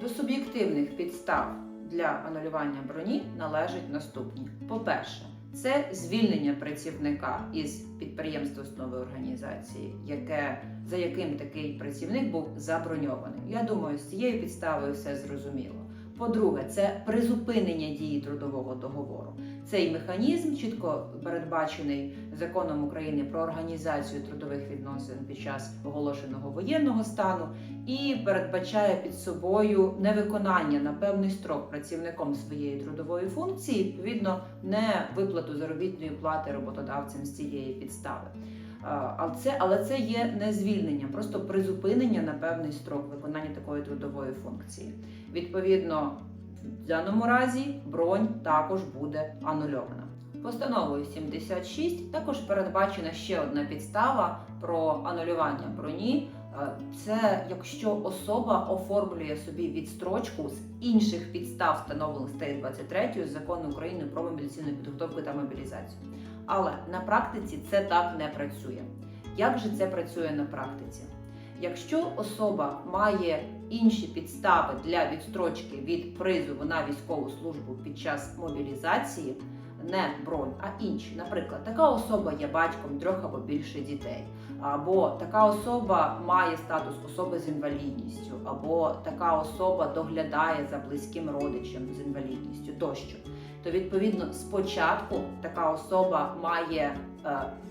До суб'єктивних підстав для анулювання броні належать наступні: по-перше, це звільнення працівника із підприємства основи організації, яке, за яким такий працівник був заброньований. Я думаю, з цією підставою все зрозуміло. По-друге, це призупинення дії трудового договору. Цей механізм чітко передбачений законом України про організацію трудових відносин під час оголошеного воєнного стану і передбачає під собою невиконання на певний строк працівником своєї трудової функції, відповідно, не виплату заробітної плати роботодавцям з цієї підстави. Але це, але це є не звільнення, просто призупинення на певний строк виконання такої трудової функції. Відповідно, в даному разі бронь також буде анульована. Постановою 76 також передбачена ще одна підстава про анулювання броні. Е, Це якщо особа оформлює собі відстрочку з інших підстав, встановлених статтею 23 закону України про мобілізаційну підготовку та мобілізацію. Але на практиці це так не працює. Як же це працює на практиці? Якщо особа має інші підстави для відстрочки від призову на військову службу під час мобілізації, не бронь, а інші. Наприклад, така особа є батьком трьох або більше дітей, або така особа має статус особи з інвалідністю, або така особа доглядає за близьким родичем з інвалідністю тощо. То відповідно спочатку така особа має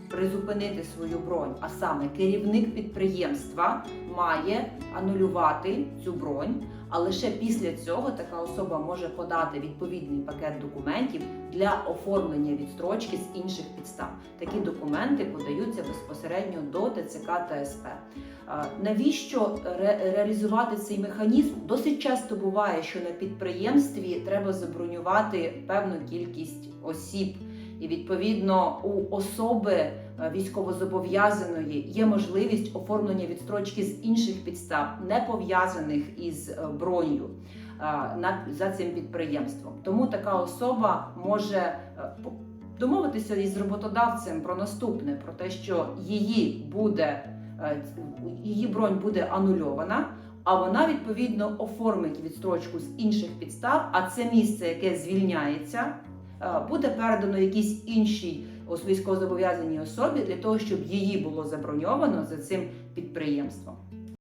призупинити свою бронь, а саме керівник підприємства має анулювати цю бронь. А лише після цього така особа може подати відповідний пакет документів для оформлення відстрочки з інших підстав. Такі документи подаються безпосередньо до ТЦК та СП. Навіщо ре- реалізувати цей механізм? Досить часто буває, що на підприємстві треба забронювати певну кількість осіб, і відповідно у особи е, військовозобов'язаної є можливість оформлення відстрочки з інших підстав, не пов'язаних із е, бронью е, за цим підприємством. Тому така особа може домовитися із роботодавцем про наступне: про те, що її буде її бронь буде анульована. А вона відповідно оформить відстрочку з інших підстав, а це місце, яке звільняється, буде передано якійсь іншій військовозобов'язаній особі для того, щоб її було заброньовано за цим підприємством.